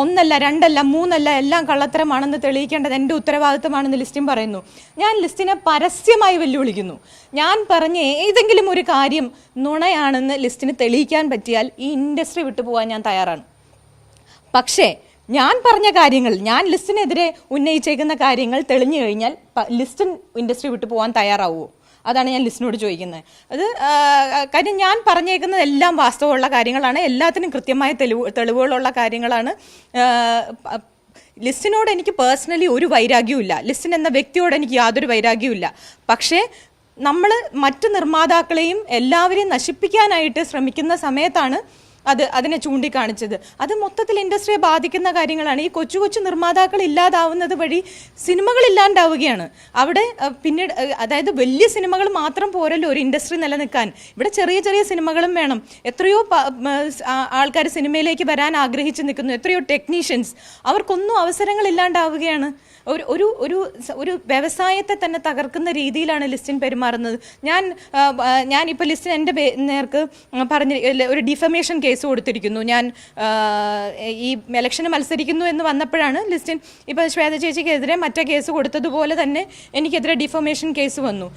ഒന്നല്ല രണ്ടല്ല മൂന്നല്ല എല്ലാം കള്ളത്തരമാണെന്ന് തെളിയിക്കേണ്ടത് എന്റെ ഉത്തരവാദിത്തമാണെന്ന് ലിസ്റ്റിൻ പറയുന്നു. ഞാൻ ലിസ്റ്റിനെ പരസ്യമായി വെല്ലുവിളിക്കുന്നു. ഞാൻ പറഞ്ഞ ഏതെങ്കിലും ഒരു കാര്യം നുണയാണെന്ന് ലിസ്റ്റിന് തെളിയിക്കാൻ പറ്റിയാൽ ഈ ഇൻഡസ്ട്രി വിട്ടു പോകാൻ ഞാൻ തയ്യാറാണ്. പക്ഷേ ഞാൻ പറഞ്ഞ കാര്യങ്ങൾ ഞാൻ ലിസ്റ്റിനെതിരെ ഉന്നയിച്ചേക്കുന്ന കാര്യങ്ങൾ തെളിഞ്ഞു കഴിഞ്ഞാൽ ലിസ്റ്റിൻ ഇൻഡസ്ട്രി വിട്ടു പോകാൻ തയ്യാറാവുമോ അതാണ് ഞാൻ ലിസ്റ്റിനോട് ചോദിക്കുന്നത്. അത് കാര്യം ഞാൻ പറഞ്ഞേക്കുന്നത് എല്ലാം വാസ്തവമുള്ള കാര്യങ്ങളാണ്. എല്ലാത്തിനും കൃത്യമായ തെളിവ് തെളിവുകളുള്ള കാര്യങ്ങളാണ്. ലിസ്റ്റിനോട് എനിക്ക് പേഴ്സണലി ഒരു വൈരാഗ്യവും ഇല്ല ലിസ്റ്റിൻ എന്ന വ്യക്തിയോട് എനിക്ക് യാതൊരു വൈരാഗ്യവും ഇല്ല പക്ഷേ നമ്മൾ മറ്റ് നിർമ്മാതാക്കളെയും എല്ലാവരെയും നശിപ്പിക്കാനായിട്ട് ശ്രമിക്കുന്ന സമയത്താണ് അത് അതിനെ ചൂണ്ടിക്കാണിച്ചത്. അത് മൊത്തത്തിൽ ഇൻഡസ്ട്രിയെ ബാധിക്കുന്ന കാര്യങ്ങളാണ്. ഈ കൊച്ചു കൊച്ചു നിർമ്മാതാക്കൾ ഇല്ലാതാവുന്നത് വഴി സിനിമകൾ ഇല്ലാണ്ടാവുകയാണ്. അവിടെ പിന്നെ പിന്നീട് അതായത് വലിയ സിനിമകൾ മാത്രം പോരല്ലോ ഒരു ഇൻഡസ്ട്രി നിലനിൽക്കാൻ. ഇവിടെ ചെറിയ ചെറിയ സിനിമകളും വേണം. എത്രയോ ആൾക്കാർ സിനിമയിലേക്ക് വരാൻ ആഗ്രഹിച്ച് നിൽക്കുന്നു. എത്രയോ ടെക്നീഷ്യൻസ്. അവർക്കൊന്നും അവസരങ്ങൾ ഇല്ലാണ്ടാവുകയാണ്. ഒരു ഒരു ഒരു ഒരു വ്യവസായത്തെ തന്നെ തകർക്കുന്ന രീതിയിലാണ് ലിസ്റ്റിൻ പെരുമാറുന്നത്. ഞാൻ ഇപ്പോൾ ലിസ്റ്റിൻ എന്റെ നേർക്ക് പറഞ്ഞ ഒരു ഡിഫമേഷൻ കേസ് കൊടുത്തിരിക്കുന്നു. ഞാൻ ഈ ഇലക്ഷന് മത്സരിക്കുന്നു എന്ന് വന്നപ്പോഴാണ് ലിസ്റ്റിൻ ഇപ്പോൾ ശ്വേത ചേച്ചിക്കെതിരെ മറ്റേ കേസ് കൊടുത്തതുപോലെ തന്നെ എനിക്കെതിരെ ഡിഫോമേഷൻ കേസ് വന്നു.